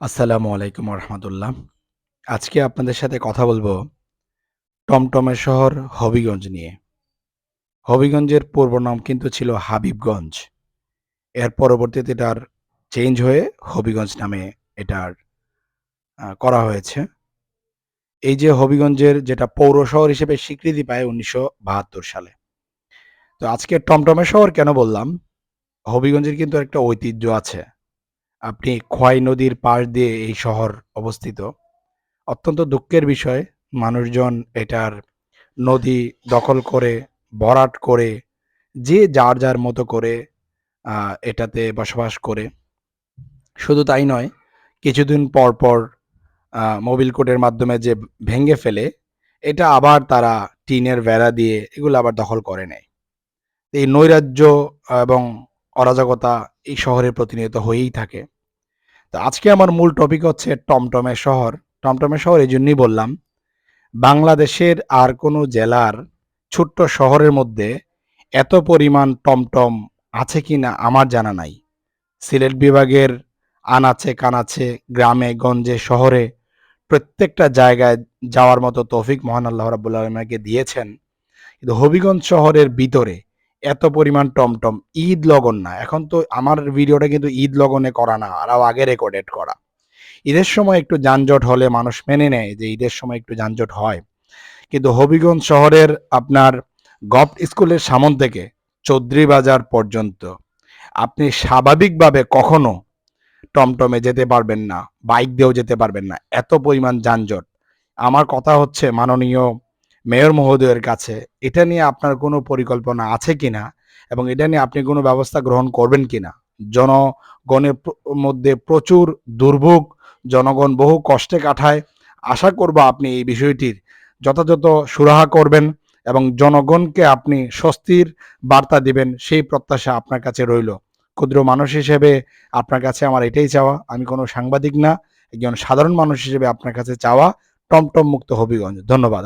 আসসালামু আলাইকুম রহমতুল্লাহ আজকে আপনাদের সাথে কথা বলব টমটমের শহর হবিগঞ্জ নিয়ে। হবিগঞ্জের পূর্ব নাম কিন্তু ছিল হাবিবগঞ্জ। এর পরবর্তীতে এটার চেঞ্জ হয়ে হবিগঞ্জ নামে এটার করা হয়েছে। এই যে হবিগঞ্জের যেটা পৌর শহর হিসেবে স্বীকৃতি পায় উনিশশো বাহাত্তর সালে। তো আজকে টমটমের শহর কেন বললাম? হবিগঞ্জের কিন্তু একটা ঐতিহ্য আছে। আপনি খোয়াই নদীর পাশ দিয়ে এই শহর অবস্থিত। অত্যন্ত দুঃখের বিষয়, মানুষজন এটার নদী দখল করে, ভরাট করে, যে যার যার মতো করে এটাতে বসবাস করে। শুধু তাই নয়, কিছুদিন পর পর মোবিল কোডের মাধ্যমে যে ভেঙে ফেলে, এটা আবার তারা টিনের বেড়া দিয়ে এগুলো আবার দখল করে নেয়। এই নৈরাজ্য এবং অরাজকতা এই শহরে প্রতিনিয়ত হয়েই থাকে। তো আজকে আমার মূল টপিক হচ্ছে টমটমে শহর। টমটমে শহর এই জন্যই বললাম, বাংলাদেশের আর কোনো জেলার ছোট্ট শহরের মধ্যে এত পরিমাণ টমটম আছে কি না আমার জানা নাই। সিলেট বিভাগের আনাচে কানাচে গ্রামে, গঞ্জে, শহরে প্রত্যেকটা জায়গায় যাওয়ার মতো তৌফিক মহান আল্লাহ রাবুল্লাহ আলমাকে দিয়েছেন। কিন্তু হবিগঞ্জ শহরের ভিতরে এত পরিমাণ টমটম, ঈদ লগন না। এখন তো আমার ভিডিওটা কিন্তু ঈদ লগনে করা না, আরও আগে রেকর্ডেড করা। ঈদের সময় একটু যানজট হলে মানুষ মেনে নেয় যে ঈদের সময় একটু যানজট হয়। কিন্তু হবিগঞ্জ শহরের আপনার গভ স্কুলের সামন থেকে চৌধুরী বাজার পর্যন্ত আপনি স্বাভাবিকভাবে কখনো টমটমে যেতে পারবেন না, বাইক দিয়েও যেতে পারবেন না। এত পরিমাণ যানজট। আমার কথা হচ্ছে মাননীয় মেয়র মহোদয়ের কাছে, এটা নিয়ে আপনার কোনো পরিকল্পনা আছে কিনা? এবং এটা নিয়ে আপনি কোনো ব্যবস্থা গ্রহণ করবেন কিনা? জনগণের মধ্যে প্রচুর দুর্ভোগ, জনগণ বহু কষ্টে কাটায়। আশা করব আপনি এই বিষয়টির যথাযথ সুরাহা করবেন এবং জনগণকে আপনি স্বস্তির বার্তা দিবেন, সেই প্রত্যাশা আপনার কাছে রইল। ক্ষুদ্র মানুষ হিসেবে আপনার কাছে আমার এটাই চাওয়া। আমি কোনো সাংবাদিক না, একজন সাধারণ মানুষ হিসেবে আপনার কাছে চাওয়া। টমটম মুক্ত হবিগঞ্জ। ধন্যবাদ।